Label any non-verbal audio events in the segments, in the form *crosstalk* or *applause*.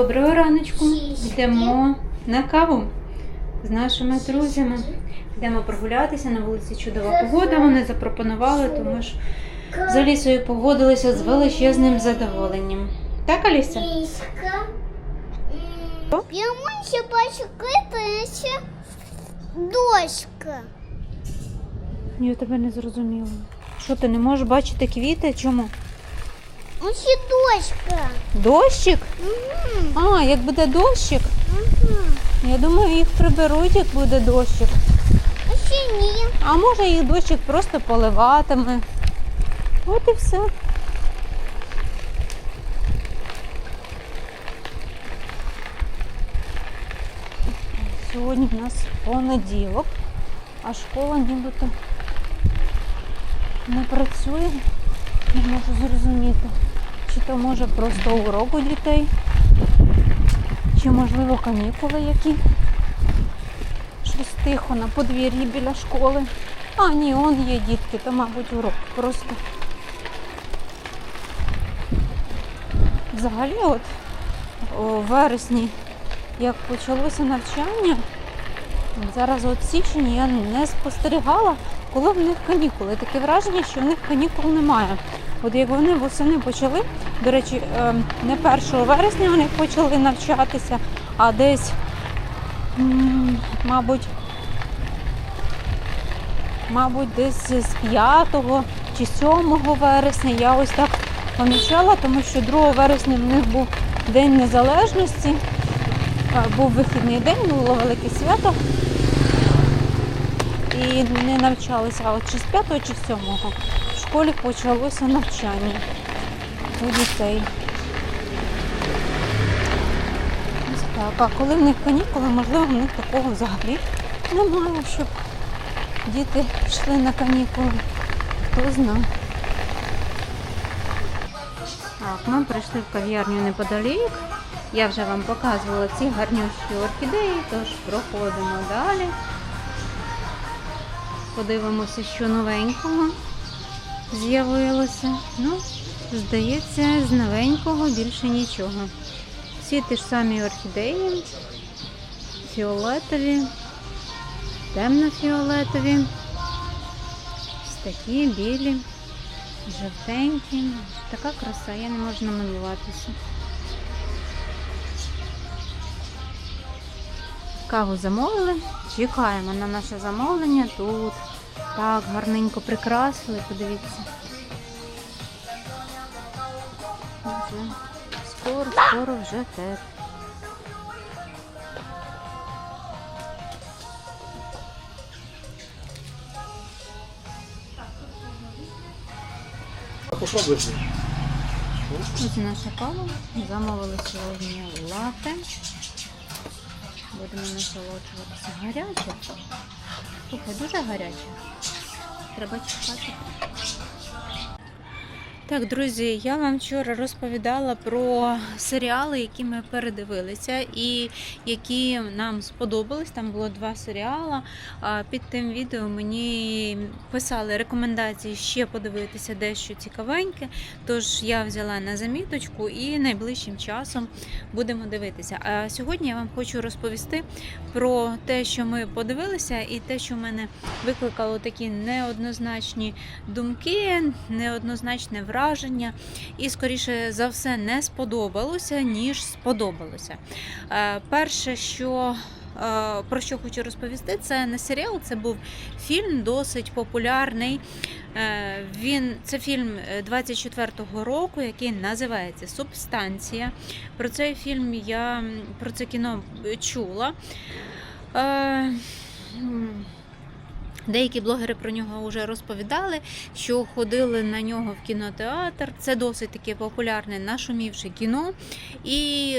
Доброго раночку. Йдемо на каву з нашими друзями. Йдемо прогулятися на вулиці чудова погода. Вони запропонували, тому ж з Алісою погодилися з величезним задоволенням. Так, Аліса? Я ще ще дошка. Я тебе не зрозуміла. Що ти не можеш бачити квіти? Чому? Ось ще дошка. Дощик? Угу. А, як буде дощик? Угу. Я думаю, їх приберуть, як буде дощик. А ще ні. А може їх дощик просто поливатиме. От і все. Сьогодні в нас понеділок, а школа нібито не працює. Не можу зрозуміти. Чи то може просто урок у дітей, чи можливо канікули які. Щось тихо на подвір'ї біля школи. А, ні, он є дітки, то, мабуть, урок просто. Взагалі, от у вересні, як почалося навчання, зараз от січень я не спостерігала, коли в них канікули. Таке враження, що в них канікул немає. От як вони восени почали, до речі, ем, не 1 вересня вони почали навчатися, а десь, мабуть, мабуть, десь з 5 чи 7 вересня я ось так помічала, тому що 2 вересня в них був День Незалежності, е, був вихідний день, було велике свято. І не навчалися, а от чи з 5 чи з 7 в школі почалося навчання у дітей. Ось так. А коли в них канікули, можливо, в них такого взагалі немає, щоб діти йшли на канікули. Хто знає. Так, ми прийшли в кав'ярню неподалік. Я вже вам показувала ці гарнющі орхідеї, тож проходимо далі. Подивимося, що новенького з'явилося. Ну, здається, з новенького більше нічого. Всі ті ж самі орхідеї, фіолетові, темно-фіолетові. Такі білі, жовтенькі. Така краса, я не можу намалюватися. Каву замовили, чекаємо на наше замовлення. Тут так гарненько прикрасили, подивіться. Вже скоро, скоро вже те. Попробуйте. Ось наша кава. Замовили сьогодні лате. Будемо насолоджуватися гаряче. Слухай, дуже гаряче. Треба чекати. Так, друзі, я вам вчора розповідала про серіали, які ми передивилися, і які нам сподобались. Там було два серіали. Під тим відео мені писали рекомендації ще подивитися дещо цікавеньке. Тож я взяла на заміточку і найближчим часом будемо дивитися. А сьогодні я вам хочу розповісти про те, що ми подивилися, і те, що в мене викликало такі неоднозначні думки, неоднозначне враження, і, скоріше за все, не сподобалося, ніж сподобалося. Е, Перше, що е, про що хочу розповісти, це не серіал, це був фільм досить популярний. Е, Він це фільм 24-го року, який називається Субстанція. Про цей фільм я про це кіно чула. Деякі блогери про нього вже розповідали, що ходили на нього в кінотеатр. Це досить таке популярне нашумівше кіно. І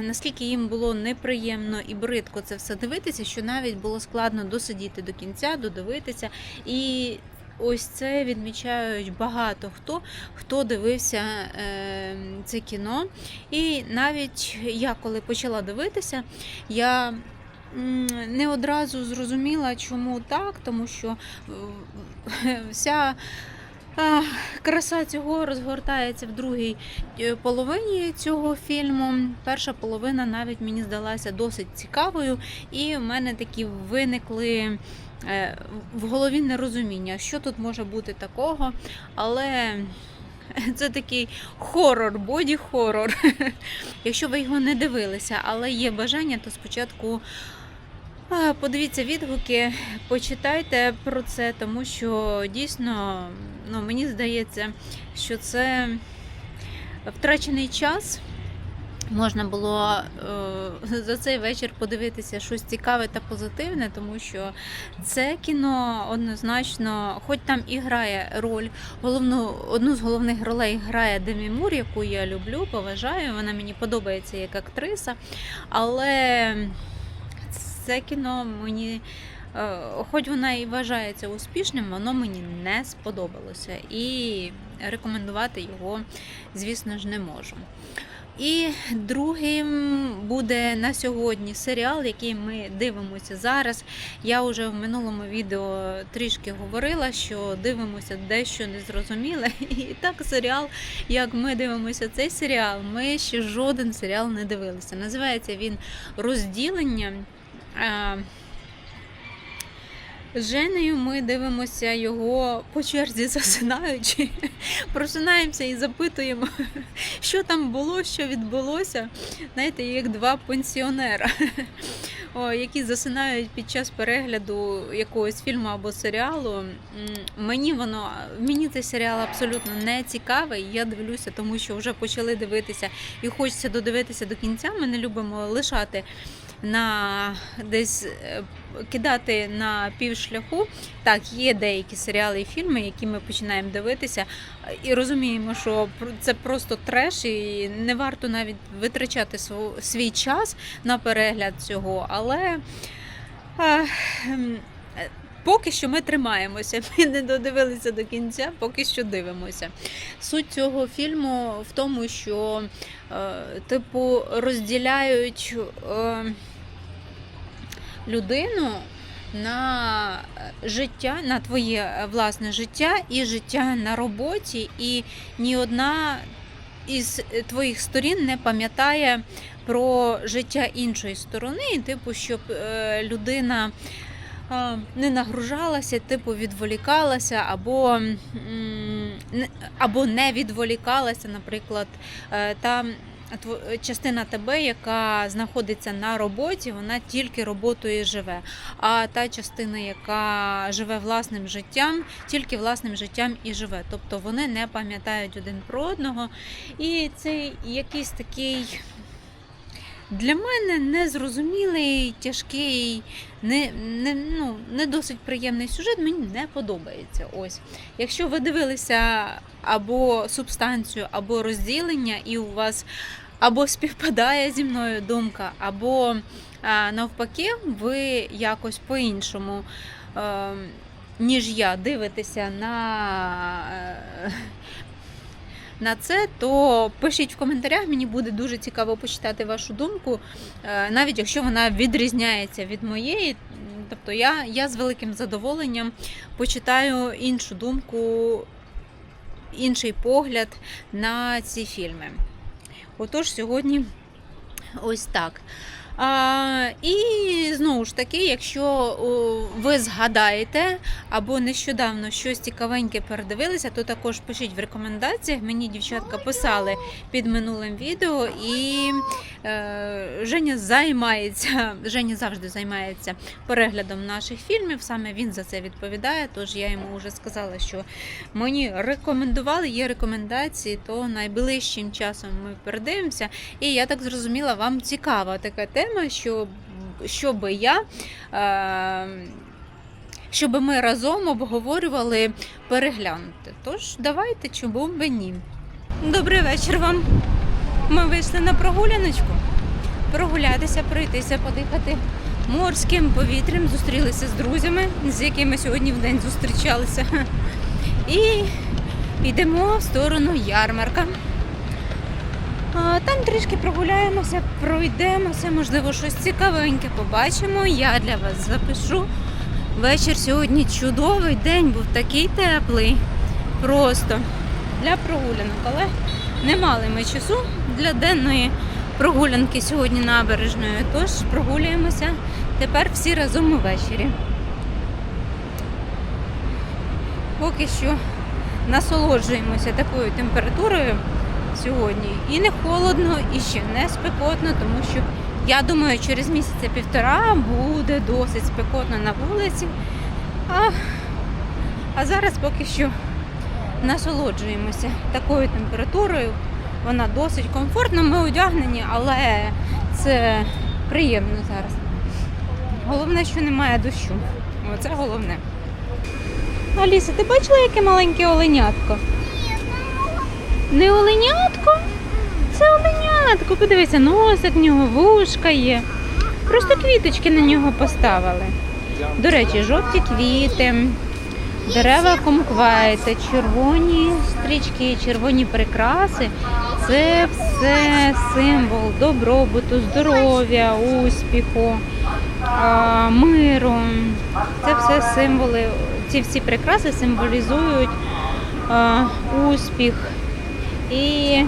наскільки їм було неприємно і бридко це все дивитися, що навіть було складно досидіти до кінця, додивитися. І ось це відмічають багато хто, хто дивився е, це кіно. І навіть я, коли почала дивитися, я не одразу зрозуміла, чому так, тому що е, *laughs* вся Краса цього розгортається в другій е, половині цього фільму. Перша половина навіть мені здалася досить цікавою, і в мене такі виникли е, в голові нерозуміння, що тут може бути такого, але. *laughs* Це такий хорор, боді-хорор. *laughs* Якщо ви його не дивилися, але є бажання, то спочатку Подивіться відгуки, почитайте про це, тому що дійсно ну, мені здається, що це втрачений час. Можна було е, за цей вечір подивитися щось цікаве та позитивне, тому що це кіно однозначно, хоч там і грає роль, головну, одну з головних ролей грає Демі Мур, яку я люблю, поважаю. Вона мені подобається як актриса, але це кіно мені, е, хоч вона і вважається успішним, воно мені не сподобалося. І рекомендувати його, звісно ж, не можу. І другим буде на сьогодні серіал, який ми дивимося зараз. Я вже в минулому відео трішки говорила, що дивимося дещо незрозуміле. *laughs* І так серіал, як ми дивимося цей серіал, ми ще жоден серіал не дивилися. Називається він Розділення. Е, З Женею ми дивимося його по черзі *laughs* засинаючи, просинаємося і запитуємо, *laughs* що там було, що відбулося. Знаєте, як два пенсіонера, *laughs* які засинають під час перегляду якогось фільму або серіалу. Мені воно мені цей серіал абсолютно не цікавий. Я дивлюся, тому що вже почали дивитися і хочеться додивитися до кінця. Ми не любимо лишати на десь е, кидати на півшляху. Так, є деякі серіали і фільми, які ми починаємо дивитися, і розуміємо, що це просто треш, і не варто навіть витрачати свій час на перегляд цього. Але поки що ми тримаємося. *laughs* Ми не додивилися до кінця, поки що дивимося. Суть цього фільму в тому, що е, типу розділяють. Е, людину на життя, на твоє е, власне життя і життя на роботі, і ні одна із твоїх сторін не пам'ятає про життя іншої сторони, типу, щоб е, людина. е, Не нагружалася, типу відволікалася, або, або не відволікалася, наприклад, е, та тво- частина тебе, яка знаходиться на роботі, вона тільки роботою живе. А та частина, яка живе власним життям, тільки власним життям і живе. Тобто вони не пам'ятають один про одного. І це якийсь такий. Для мене незрозумілий, тяжкий, не, не, ну, не досить приємний сюжет, мені не подобається. Ось. Якщо ви дивилися або субстанцію, або розділення, і у вас або співпадає зі мною думка, або а, навпаки, ви якось по-іншому, е, ніж я, дивитеся на. На це, то пишіть в коментарях, мені буде дуже цікаво почитати вашу думку, е, навіть якщо вона відрізняється від моєї. Тобто я, я з великим задоволенням почитаю іншу думку, інший погляд на ці фільми. Отож, сьогодні ось так. А, і знову ж таки, якщо ви згадаєте або нещодавно щось цікавеньке передивилися, то також пишіть в рекомендаціях. Мені дівчатка писали під минулим відео, і е, Женя займається, Женя завжди займається переглядом наших фільмів. Саме він за це відповідає. Тож я йому вже сказала, що мені рекомендували, є рекомендації, то найближчим часом ми передивимося. І я так зрозуміла, вам цікава така тема, що, щоб я. Е, щоб ми разом обговорювали переглянути. Тож давайте, чому б ні. Добрий вечір вам. Ми вийшли на прогуляночку. Прогулятися, пройтися, подихати морським повітрям, зустрілися з друзями, з якими сьогодні в день зустрічалися. І йдемо в сторону ярмарка. Там трішки прогуляємося, пройдемося, можливо, щось цікавеньке побачимо. Я для вас запишу. Вечір сьогодні чудовий, день був такий теплий. просто для прогулянок, але не мали ми часу для денної прогулянки сьогодні набережною. Тож прогулюємося тепер всі разом увечері. Поки що насолоджуємося такою температурою сьогодні. І не холодно, і ще не спекотно, тому що я думаю, через місяця півтора буде досить спекотно на вулиці. А, а зараз поки що насолоджуємося такою температурою. Вона досить комфортна, ми одягнені, але це приємно зараз. Головне, що немає дощу. Оце головне. Аліса, ти бачила, яке маленьке оленятко? Не оленятко? Це оленятко. Подивися, носик в нього, вушка є. Просто квіточки на нього поставили. До речі, жовті квіти, дерева комквайта, червоні стрічки, червоні прикраси. Це все символ добробуту, здоров'я, успіху, миру. Це все символи. Ці всі прикраси символізують успіх. І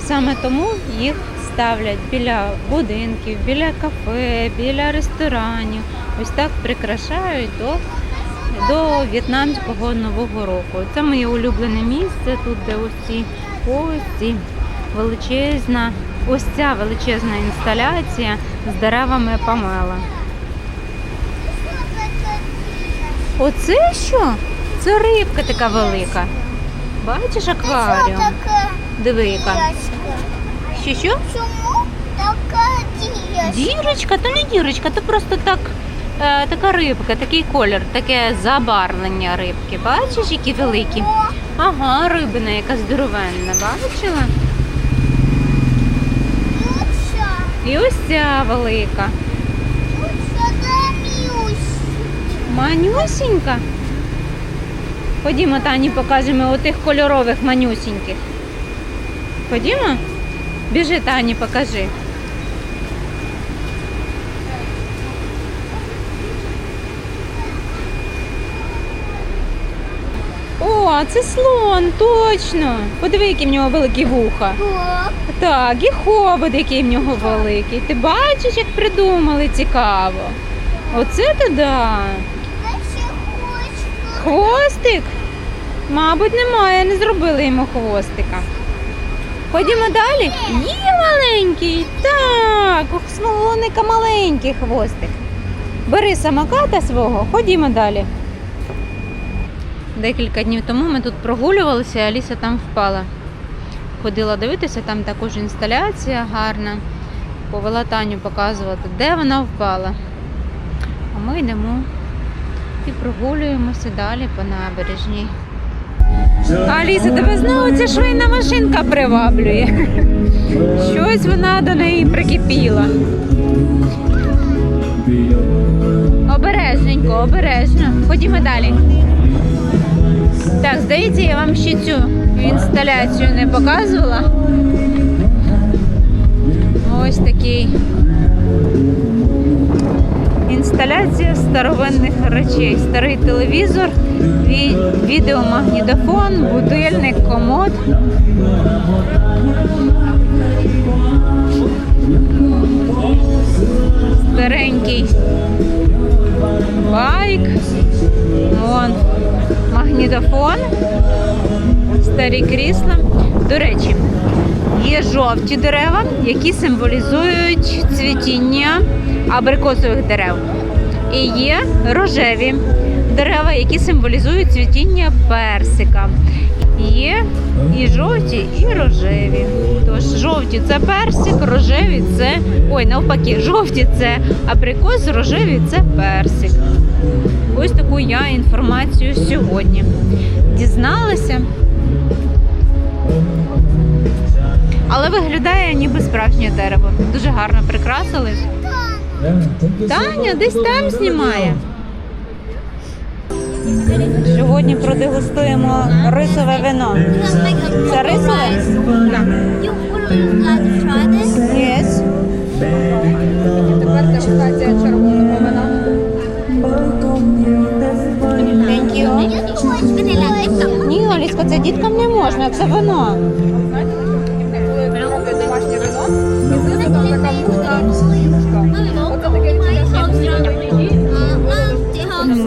саме тому їх ставлять біля будинків, біля кафе, біля ресторанів. Ось так прикрашають до, до в'єтнамського нового року. Це моє улюблене місце, тут де ось ці величезна, ось ця величезна інсталяція з деревами помела. Оце що? Це рибка така велика. Бачиш акваріум? Така Диви яка. дірочка. Що що? Чому така дірочка? Дірочка, то не дірочка, то просто так, е, така рибка, такий колір, таке забарвлення рибки. Бачиш, які великі? Ага, рибина яка здоровенна, бачила? І ось ця велика. ну це дамюсь. Манюсінька. Ходімо, Тані, покажемо отих кольорових манюсіньких. Ходімо? Біжи, Тані, покажи. О, це слон, точно. Подиви, які в нього великі вуха. Так. І хобот, який в нього великий. Ти бачиш, як придумали цікаво. Оце то да. Хвостик? Мабуть, немає, не зробили йому хвостика. Ходімо далі. Є маленький. Так, у слоника маленький хвостик. Бери самоката свого, ходімо далі. Декілька днів тому ми тут прогулювалися, а Аліса там впала. Ходила дивитися, там також інсталяція гарна. Повела Таню показувати, де вона впала. А ми йдемо і прогулюємося далі по набережній. Аліса, тебе знову ця швейна машинка приваблює. Щось вона до неї прикипіла. Обережненько, обережно. Ходімо далі. Так, здається, я вам ще цю інсталяцію не показувала. Ось такий інсталяція старовинних речей. Старий телевізор, відеомагнітофон, будильник, комод. Старі крісла. До речі, є жовті дерева, які символізують цвітіння абрикосових дерев. І є рожеві дерева, які символізують цвітіння персика. Є і жовті, і рожеві. Тож жовті це персик, рожеві це. Ой, навпаки, жовті це абрикос, рожеві це персик. Ось таку я інформацію сьогодні дізналася. Але виглядає ніби справжнє дерево. Дуже гарно прикрасили. Таня десь там знімає. Сьогодні продегустуємо рисове вино. Це рисове? Так. Yes. Тепер дегустація червоного вина. Ні, Аліска, діткам не можна, це вино.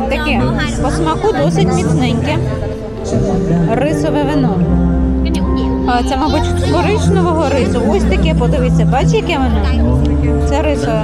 Таке по смаку досить міцненьке. Рисове вино. Це, мабуть, з коричневого рису. Ось таке, подивіться, бачите, яке воно? Це рисове.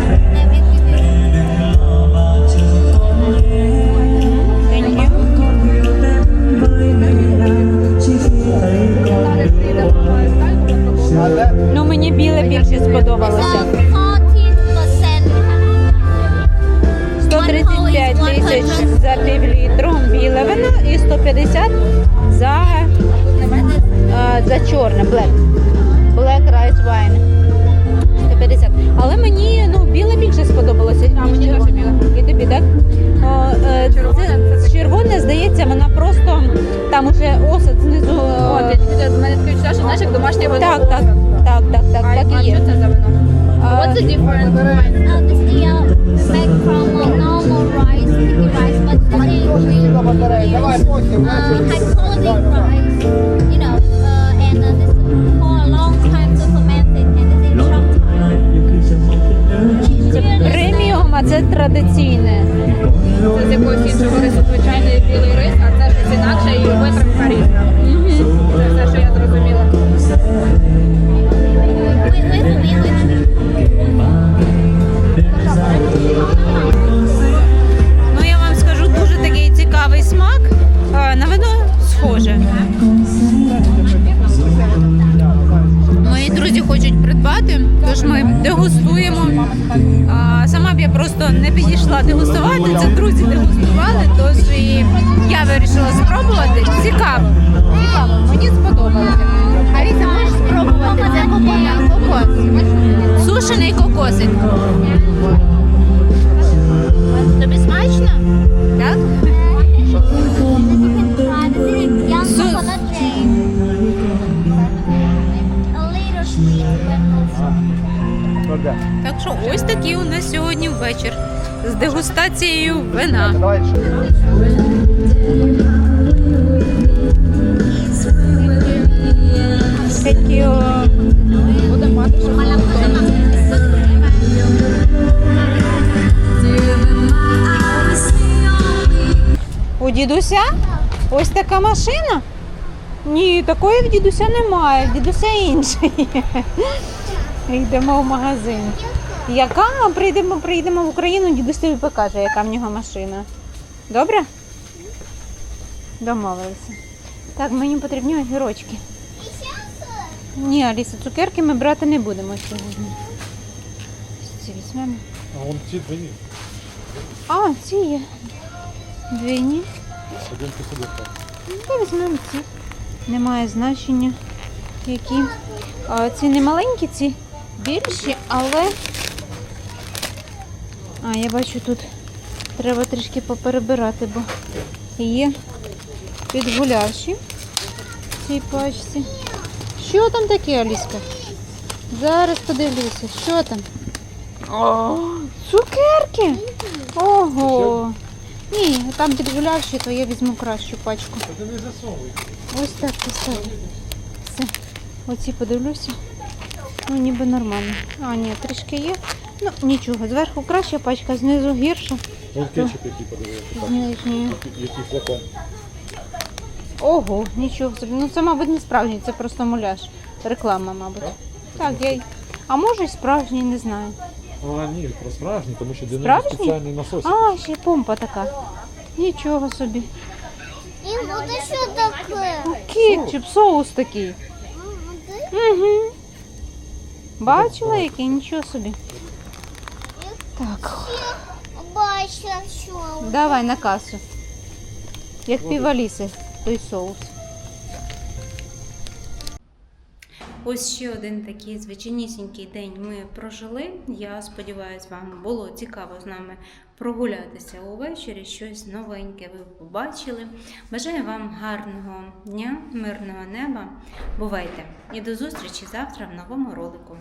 high quality rice, you know, uh, and uh, this is for a long time to ferment it, and this is short time. Преміум, а це традиційне. Так що ось такий у нас сьогодні вечір з дегустацією вина. У дідуся ось така машина? Ні, такої в дідуся немає, в дідуся іншої. *laughs* Йдемо в магазин. Яка? Прийдемо, прийдемо в Україну, дідусь тобі покаже, яка в нього машина. Добре? Домовилися. Так, мені потрібні огірочки. Ні, Аліса, цукерки ми брати не будемо сьогодні. Ці візьмемо. А вон ці двоє. А, ці є. Двійні. Один посадок. Ну, візьмемо ці. Немає значення, які. А, ці не маленькі, ці більші, але. А, я бачу, тут треба трішки поперебирати, бо є підгулявші в цій пачці. Що там таке, Аліска? Зараз подивлюся, що там. О, цукерки! Ого! Ні, там підгулявші, то я візьму кращу пачку. Ти не засовуй. Ось так поставлю. Все. Оці подивлюся. Ну, ніби нормально. А, ні, трішки є. Ну, нічого. Зверху краща пачка, знизу гірша. Вон кетчуп, який подивився. З нижньої. Який флакон. Ого, нічого собі. Ну це, мабуть, не справжній, це просто муляж. Реклама, мабуть. Так, я й. А може й справжній, не знаю. А, ні, про справжній, тому що для нього спеціальний насос. А, ще й помпа така. Нічого собі. И вот еще такое. Кетчуп, соус такий. Угу. Бачила, який? Нічого собі. Так, Бачила, що. давай на касу. Як піваліси, той соус. Ось ще один такий звичайнісінький день ми прожили. Я сподіваюся, вам було цікаво з нами прогулятися увечері, щось новеньке ви побачили. Бажаю вам гарного дня, мирного неба. Бувайте! І до зустрічі завтра в новому ролику.